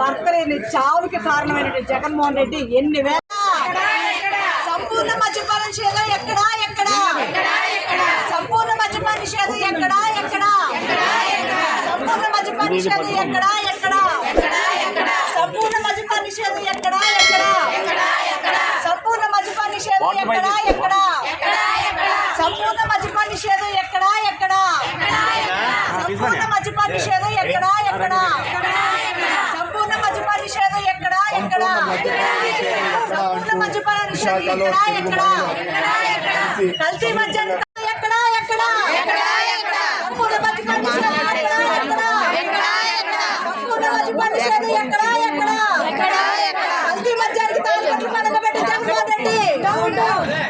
భర్తలేని చావుకి కారణమైన జగన్మోహన్ రెడ్డి ఎన్ని వేల సంపూర్ణ మద్యపాన నిషేధం ఎక్కడా ఎక్కడా? సంపూర్ణ మద్యపాన నిషేధం ఎక్కడా ఎక్కడా? సంపూర్ణ మద్యపాన నిషేధం ఎక్కడా ఎక్కడా? సంపూర్ణ మద్యపాన నిషేధం ఎక్కడా ఎక్కడా? మద్యపాన విశాఖలో కల్తీ మద్యం ఎక్కడ? ఎక్కడ? మద్యపాన నిషేధం ఎక్కడ? ఎక్కడ? కల్తీ మద్యానికి తాను పడగబెట్టి జగన్మోహన్ రెడ్డి.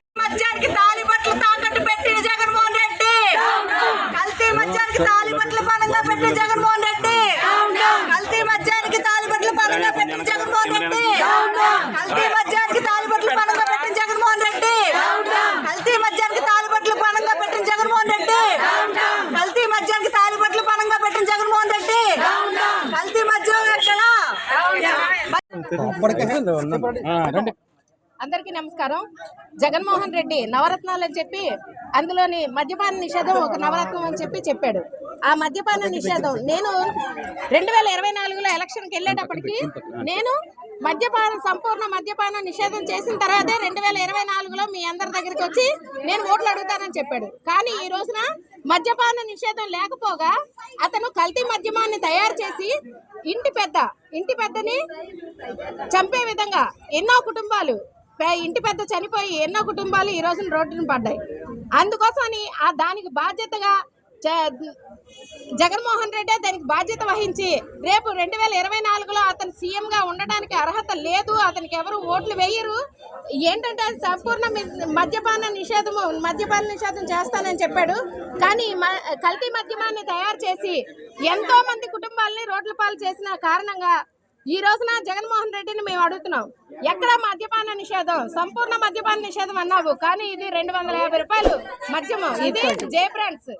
అందరికీ నమస్కారం. జగన్మోహన్ రెడ్డి నవరత్నాలు అని చెప్పి అందులోని మద్యపాన నిషేధం ఒక నవరత్నం అని చెప్పి చెప్పాడు. ఆ మద్యపాన నిషేధం నేను రెండు వేల ఇరవై నాలుగులో ఎలక్షన్కి వెళ్ళేటప్పటికి నేను మద్యపాన సంపూర్ణ మద్యపాన నిషేధం చేసిన తర్వాతే రెండు వేల ఇరవై నాలుగులో మీ అందరి దగ్గరికి వచ్చి నేను ఓట్లు అడుగుతానని చెప్పాడు. కానీ ఈ రోజున మద్యపాన నిషేధం లేకపోగా అతను కల్తీ మద్యమాన్ని తయారు చేసి ఇంటి పెద్ద ఇంటి పెద్దని చంపే విధంగా ఎన్నో కుటుంబాలు ఇంటి పెద్ద చనిపోయి ఎన్నో కుటుంబాలు ఈ రోజున రోడ్డున పడ్డాయి. అందుకోసమని ఆ దానికి బాధ్యతగా జ- జగన్మోహన్ రెడ్డి దానికి బాధ్యత వహించి రేపు రెండు వేల ఇరవై నాలుగులో అతను సీఎంగా ఉండడానికి అర్హత లేదు అతనికి ఎవరు ఓట్లు వేయరు ఏంటంటే అది సంపూర్ణ మద్యపాన నిషేధము మద్యపాన నిషేధం చేస్తానని చెప్పాడు. కానీ కల్తీ మద్యమాన్ని తయారు చేసి ఎంతో మంది కుటుంబాలని రోడ్ల పాలు చేసిన కారణంగా ఈ రోజున జగన్మోహన్ రెడ్డిని మేము అడుగుతున్నాం. ఎక్కడ మద్యపాన నిషేధం? సంపూర్ణ మద్యపాన నిషేధం అన్నావు. కానీ ఇది రెండు వందల యాభై రూపాయలు మద్యము. ఇది జే బ్రాండ్స్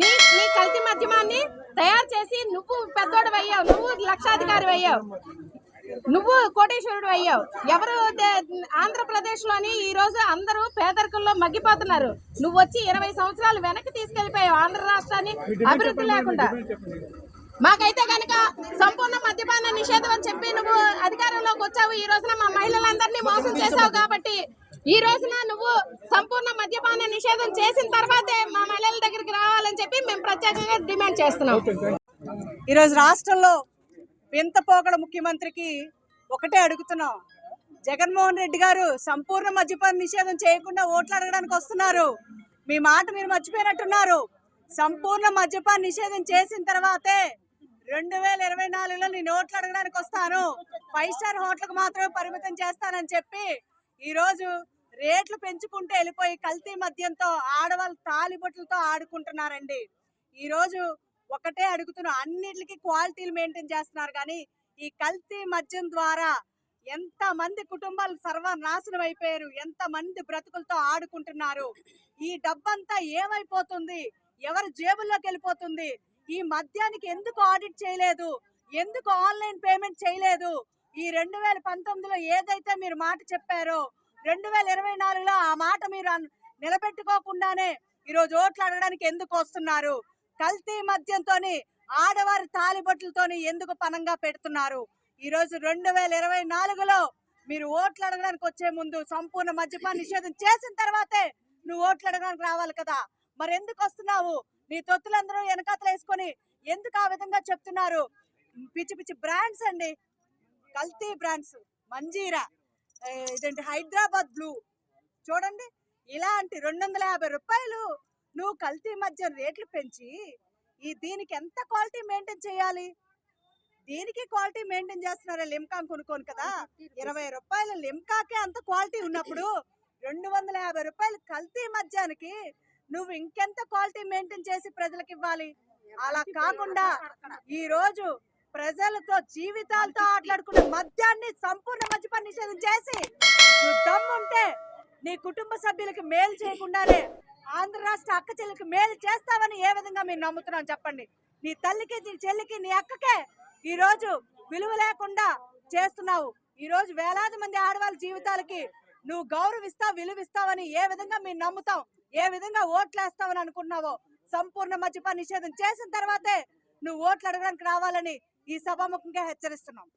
నీ నీ కల్తీ మద్యమాన్ని తయారు చేసి నువ్వు పెద్దోడు అయ్యావు నువ్వు లక్షాధికారి అయ్యావు నువ్వు కోటేశ్వరుడు అయ్యావు. ఎవరు ఆంధ్రప్రదేశ్లోని ఈ రోజు అందరూ పేదరికంలో మగ్గిపోతున్నారు. నువ్వు వచ్చి ఇరవై సంవత్సరాలు వెనక్కి తీసుకెళ్ళిపోయావు ఆంధ్ర రాష్ట్రాన్ని. అభివృద్ధి లేకుండా. మాకైతే కనుక సంపూర్ణ మద్యపాన నిషేధం అని చెప్పి నువ్వు అధికారంలోకి వచ్చావు. ఈ రోజున మా మహిళలందరినీ మోసం చేసావు కాబట్టి ఈ రోజున నువ్వు సంపూర్ణ మద్యపాన నిషేధం చేసిన తర్వాతే మా మహిళల దగ్గరికి రావాలని చెప్పి మేము ప్రత్యేకంగా డిమాండ్ చేస్తున్నాం. ఈరోజు రాష్ట్రంలో వింత పోకడ ముఖ్యమంత్రికి ఒకటే అడుగుతున్నాం. జగన్మోహన్ రెడ్డి గారు సంపూర్ణ మద్యపాన నిషేధం చేయకుండా ఓట్లు అడగడానికి వస్తున్నారు. మీ మాట మీరు మర్చిపోయినట్టున్నారు. సంపూర్ణ మద్యపాన నిషేధం చేసిన తర్వాతే రెండు వేల ఇరవై నాలుగులో నేను ఓట్లు అడగడానికి వస్తాను. ఫైవ్ స్టార్ హోటల్కి మాత్రమే పరిమితం చేస్తానని చెప్పి ఈరోజు రేట్లు పెంచుకుంటూ వెళ్ళిపోయి కల్తీ మద్యంతో ఆడవాళ్ళు తాలిబొట్లతో ఆడుకుంటున్నారండి. ఈరోజు ఒకటే అడుగుతున్నాం అన్నిటికీ క్వాలిటీలు మెయింటైన్ చేస్తున్నారు కానీ ఈ కల్తీ మద్యం ద్వారా ఎంత మంది కుటుంబాలు సర్వనాశనం అయిపోయారు ఎంత మంది బ్రతుకులతో ఆడుకుంటున్నారు ఈ డబ్బంతా ఏమైపోతుంది ఎవరి జేబుల్లోకి వెళ్ళిపోతుంది ఈ మద్యానికి ఎందుకు ఆడిట్ చేయలేదు ఎందుకు ఆన్లైన్ పేమెంట్ చేయలేదు ఈ రెండు వేల పంతొమ్మిదిలో ఏదైతే మీరు మాట చెప్పారో రెండు వేల ఇరవై నాలుగులో ఆ మాట మీరు నిలబెట్టుకోకుండానే ఈరోజు ఓట్లు అడగడానికి ఎందుకు వస్తున్నారు కల్తీ మద్యంతోని ఆడవారి తాలిబొట్లతోని ఎందుకు పనంగా పెడుతున్నారు? ఈరోజు రెండు వేల ఇరవై నాలుగులో మీరు ఓట్లు అడగడానికి వచ్చే ముందు సంపూర్ణ మద్యపాన నిషేధం చేసిన తర్వాతే నువ్వు ఓట్లు అడగడానికి రావాలి కదా. మరి ఎందుకు వస్తున్నావు? నీ తొత్తులందరూ వెనకాతలు వేసుకొని ఎందుకు ఆ విధంగా చెప్తున్నారు? పిచ్చి పిచ్చి బ్రాండ్స్ అండి. కల్తీ బ్రాండ్స్. మంజీరా ఇదేంటి హైదరాబాద్ బ్లూ. చూడండి ఇలాంటి రెండు వందల యాభై రూపాయలు నువ్వు కల్తీ మధ్య రేట్లు పెంచి ఈ దీనికి ఎంత క్వాలిటీ మెయింటైన్ చేయాలి? దీనికి క్వాలిటీ మెయింటైన్ చేస్తున్నారు లిమ్కా కొనుక్కోను కదా? ఇరవై రూపాయల లిమ్కాకే అంత క్వాలిటీ ఉన్నప్పుడు రెండు వందల యాభై రూపాయలు కల్తీ మద్యానికి నువ్వు ఇంకెంత క్వాలిటీ మెయింటైన్ చేసి ప్రజలకు ఇవ్వాలి? అలా కాకుండా ఈ రోజు ప్రజలతో జీవితాలతో ఆటలాడుకున్న మద్యాన్ని సంపూర్ణ మద్యపాన నిషేధం చేసి నువ్వు దమ్ముంటే నీ కుటుంబ సభ్యులకి మేలు చేయకుండానే ఆంధ్ర రాష్ట్ర అక్క చెల్లికి మేలు చేస్తావని ఏ విధంగా మీరు నమ్ముతున్నాం చెప్పండి? నీ తల్లికి నీ చెల్లికి నీ అక్కకే ఈ రోజు విలువ లేకుండా చేస్తున్నావు. ఈరోజు వేలాది మంది ఆడవాళ్ళ జీవితాలకి నువ్వు గౌరవిస్తావు విలువిస్తావని ఏ విధంగా మీరు నమ్ముతావు? ఏ విధంగా ఓట్లేస్తావని అనుకున్నావో సంపూర్ణ మద్యపాన నిషేధం చేసిన తర్వాతే నువ్వు ఓట్లు అడగడానికి రావాలని ఈ సభాముఖంగా హెచ్చరిస్తున్నాం.